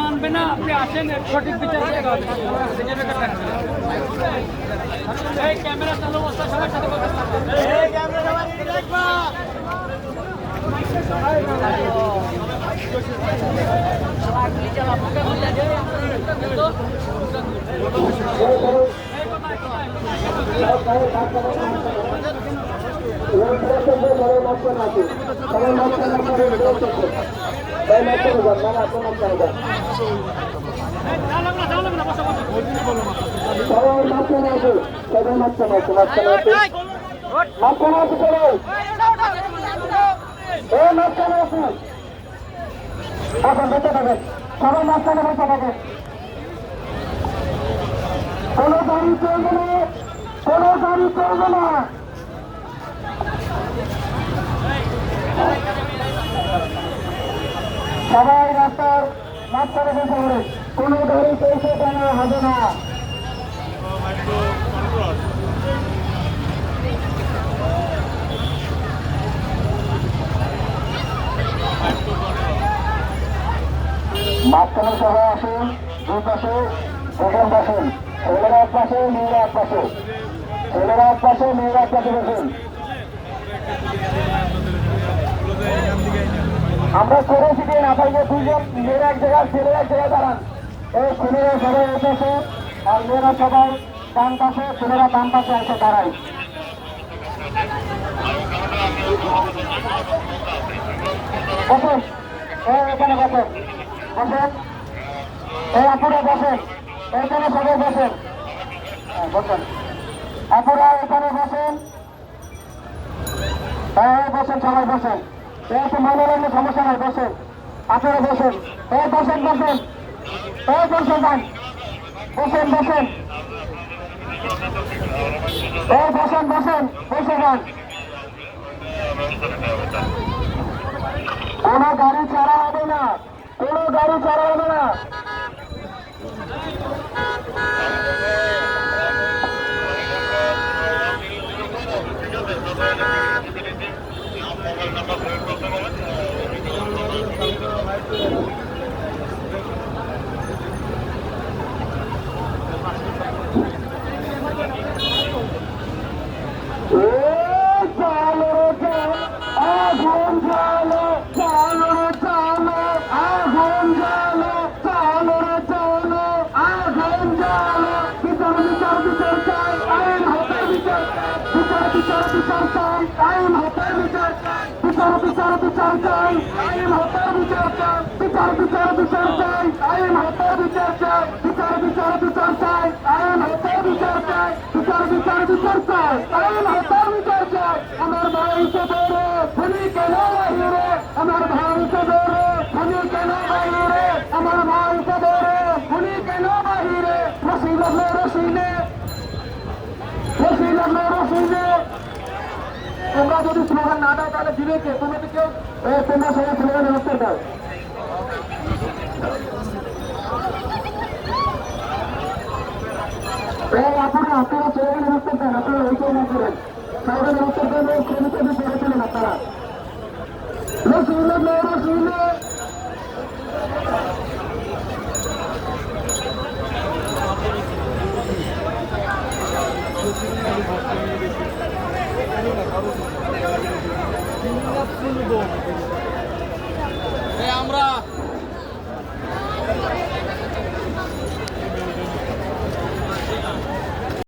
মানবে না আপনি আসেন সঠিক বিচার ক্যামেরা চালু অবস্থা সবার সাথে কথা বলতে হবে। সবাই মাঝখানে বসে থাকে কোনো গাড়ি চলবে না, কোনো গাড়ি চলবে না। সবাই রাস্তার মাঝখানে বসে পড়ে। কোনো গাড়ি পৌঁছে দেওয়া হবে না। মাঝখানে সবাই আসুন, দুই পাশে দুজন বসুন ছেলেরা এক পাশে মেয়েরা এক পাশে ছেলেরা এক পাশে মেয়েরা এক পাশে বসুন আমরা করেছি যে না পাইলে দুজন মেয়েরা এক জায়গায়, ছেলেরা এক জায়গায় দাঁড়ান। এই ছেলেরা সবাই এসেছে আর মেয়েরা সবাই ডান পাশে, ছেলেরা বাম পাশে এসে দাঁড়ায়। বসুন। এখানে বসেন। বসেন। এই আপুরা বসেন। এইখানে সবাই বসেন। হ্যাঁ, বসেন। আপুরা এখানে বসেন। হ্যাঁ বসেন সবাই বসেন। এই তো মনোরঞ্জন সমস্যা নাই বসেন। আপনারা বসেন। এই বসেন বসেন। এই বসেন যান। বসেন বসেন। এই বসেন বসেন। বসে যান। কোনো গাড়ি ছাড়া হবে না। কোনো গাড়ি ছাড়া হবে না। ও বিচার, বিচার, চাই, আইন হাতে বিচার চাই। বিচার, বিচার, বিচার চাই, আইন হাতে বিচার চাই। বিচার, বিচার, বিচার চাই, আইন হাতে বিচার চাই। বিচার, বিচার, বিচার চাই, আইন হাতে বিচার। আমার কেন আমার ভাইকে তোমরা যদি স্লোগান না দাও, তাহলে দিবে কে? তুমি তো কেউ তোমরা সবাই স্লোগানের উত্তর দাও। আপনারা আপনারা স্লোগানের উত্তর দেন, আপনারা ওইটাই না করেন স্লোগানের উত্তর দেন শ্রমিকদের পড়ে চলেন আপনারা। রসিলে লো আমরা